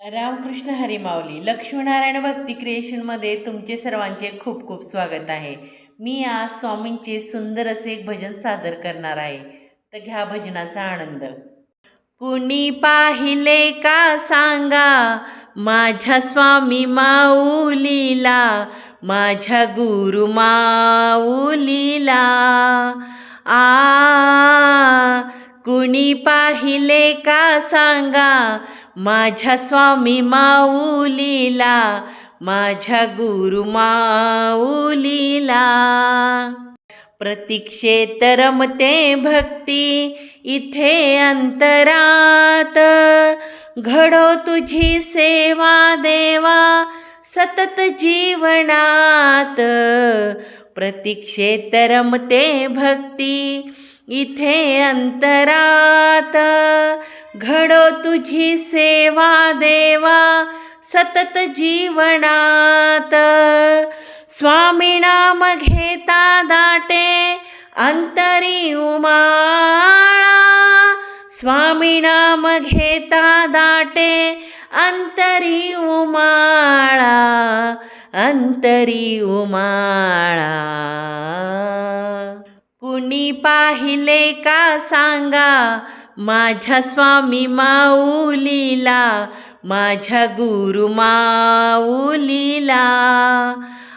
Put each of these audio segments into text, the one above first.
रामकृष्ण हरिमावली लक्ष्मीनारायण भक्ती क्रिएशनमध्ये तुमचे सर्वांचे खूप खूप स्वागत आहे. मी आज स्वामींचे सुंदर असे एक भजन सादर करणार आहे. तर घ्या भजनाचा आनंद. कुणी पाहिले का सांगा माझ्या स्वामी माऊलीला माझ्या गुरु माऊलीला. आ कुणी पाहिले का सांगा माझ्या स्वामी माऊलीला माझ्या गुरु माऊलीला. प्रतीक्षेत रमते भक्ती इथे अंतरात. घडो तुझी सेवा देवा सतत जीवनात. प्रतीक्षेत रमते भक्ती इथे अंतरात. घडो तुझी सेवा देवा सतत जीवनात. स्वामी नाम घेता दाटे अंतरी उमाळा. स्वामी नाम घेता दाटे अंतरी उमाळा अंतरी उमाळा. कुणी पाहिले का सांगा माझ्या स्वामी माऊलीला माझ्या गुरु माऊलीला.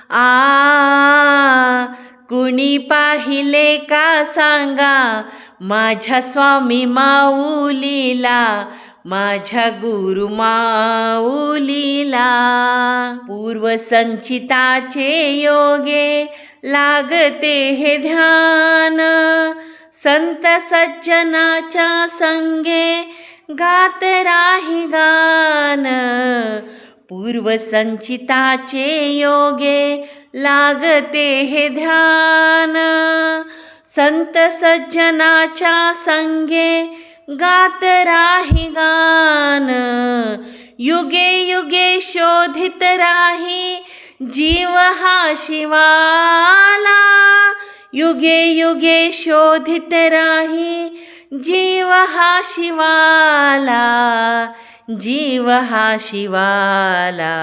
आ कुणी पाहिले का सांगा? माझ्या स्वामी माऊलीला माझ्या गुरु माऊलीला. पूर्वसंचिताचे योगे लागते हे ध्यान. संत सज्जनाच्या संगे गात राही गान. पूर्वसंचिताचे योगे लागते हे ध्यान. संत सज्जनाच्या संगे गात राही गान. युगे युगे शोधित राही जीव हा शिवाला. युगे युगे शोधित राही जीव हा शिवाला जीव हा शिवाला.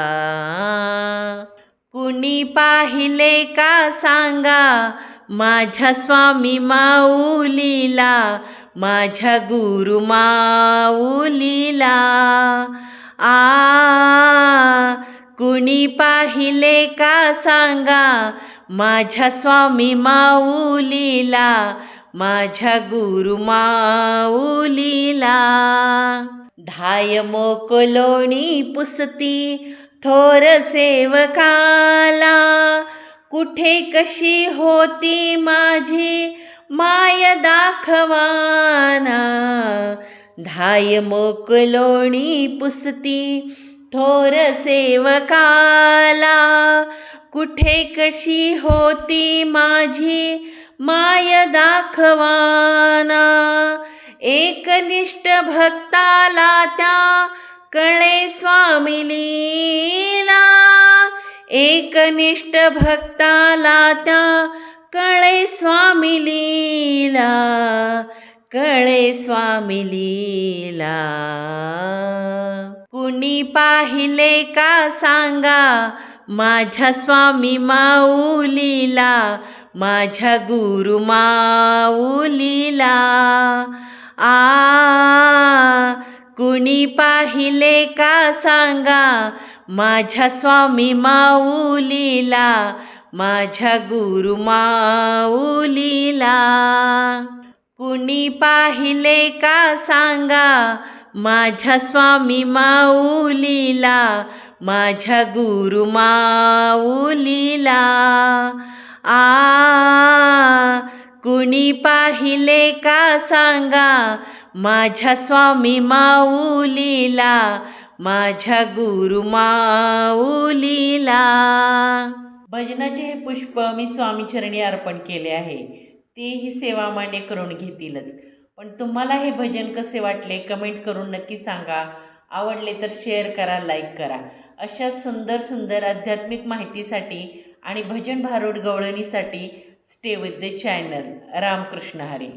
कुणी पाहिले का सांगा माझ्या स्वामी माऊलीला माझ्या गुरु माऊलीला. आ कुणी पाहिले का सांगा माझ्या स्वामी माऊलीला माझ्या गुरु माऊलीला. धाय मोकलोणी पुसती थोर सेवकाला कुठे कशी होती माझी माय दाखवाना. धाय मोकलोणी पुसती थोर सेवकाला. कुठे कशी होती माझी माय दाखवाना. एकनिष्ठ भक्ताला त्या कळे स्वामी लीला एकनिष्ठ भक्ताला त्या कळे स्वामी लीला कळे स्वामी लीला कुणी पाहिले का सांगा? माझ्या स्वामी माऊलीला माझ्या गुरु माऊलीला. आ कुणी पाहिले का सांगा? माझ्या स्वामी माऊलीला माझ्या गुरु माऊलीला. कुणी पाहिले का सांगा? माझ्या स्वामी माऊलीला माझ्या गुरु माऊलीला. आ कुणी पाहिले का सांगा? माझ्या स्वामी माऊलीला माझ्या गुरु माऊलीला. भजनाचे हे पुष्प मी स्वामीचरणी अर्पण केले आहे. तेही सेवा मान्य करून घेतीलच. पण तुम्हाला हे भजन कसे वाटले कमेंट करून नक्की सांगा. आवडले तर शेअर करा लाईक करा. अशा सुंदर सुंदर आध्यात्मिक माहितीसाठी आणि भजन भारूड गवळणीसाठी stay with the channel Ramkrishna Hari.